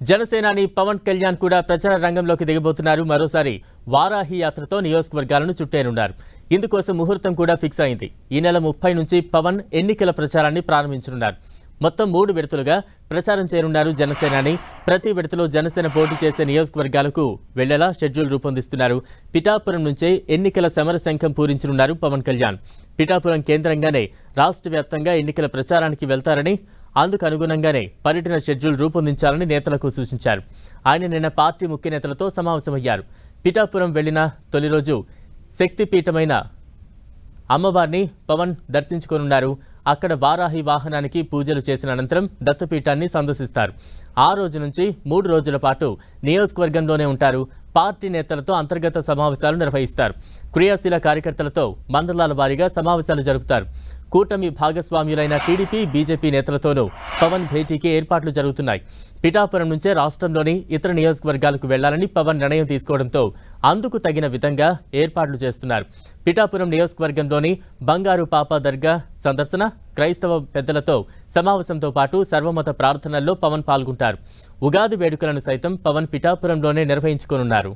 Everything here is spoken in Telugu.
జనసేనాని పవన్ కళ్యాణ్ కూడా ప్రచార రంగంలోకి దిగబోతున్నారు. మరోసారి వారాహి యాత్రతో నియోజకవర్గాలను చుట్టేనున్నారు. ఇందుకోసం ముహూర్తం కూడా ఫిక్స్ అయింది. ఈ నెల ముప్పై నుంచి పవన్ ఎన్నికల ప్రచారాన్ని ప్రారంభించనున్నారు. మొత్తం మూడు విడతలుగా ప్రచారం చేరున్నారు జనసేనాని. ప్రతి విడతలో జనసేన పోటీ చేసే నియోజకవర్గాలకు వెళ్ళేలా షెడ్యూల్ రూపొందిస్తున్నారు. పిఠాపురం నుంచే ఎన్నికల సమర శంఖం పూరించనున్నారు పవన్ కళ్యాణ్. పిఠాపురం కేంద్రంగానే రాష్ట్ర వ్యాప్తంగా ఎన్నికల ప్రచారానికి వెళ్తారని అందుకు అనుగుణంగానే పర్యటన షెడ్యూల్ రూపొందించాలని నేతలకు సూచించారు. ఆయన నిన్న పార్టీ ముఖ్య నేతలతో సమావేశమయ్యారు. పిఠాపురం వెళ్ళిన తొలి రోజు శక్తిపీఠమైన అమ్మవారిని పవన్ దర్శించుకోనున్నారు. అక్కడ వారాహి వాహనానికి పూజలు చేసిన అనంతరం దత్తపీఠాన్ని సందర్శిస్తారు. ఆ రోజు నుంచి మూడు రోజుల పాటు నియోజకవర్గంలోనే ఉంటారు. పార్టీ నేతలతో అంతర్గత సమావేశాలు నిర్వహిస్తారు. క్రియాశీల కార్యకర్తలతో మండలాల వారీగా సమావేశాలు జరుపుతారు. కూటమి భాగస్వామ్యులైన టీడీపీ బీజేపీ నేతలతోనూ పవన్ భేటీకి ఏర్పాట్లు జరుగుతున్నాయి. పిఠాపురం నుంచే రాష్ట్రంలోని ఇతర నియోజకవర్గాలకు వెళ్ళాలని పవన్ నిర్ణయం తీసుకోవడంతో అందుకు తగిన విధంగా ఏర్పాట్లు చేస్తున్నారు. పిఠాపురం నియోజకవర్గంలోని బంగారు పాప దర్గా సందర్శన క్రైస్తవ పెద్దలతో సమావేశంతో పాటు సర్వమత ప్రార్థనల్లో పవన్ పాల్గొంటారు. ఉగాది వేడుకలను సైతం పవన్ పిఠాపురంలోనే నిర్వహించుకోనున్నారు.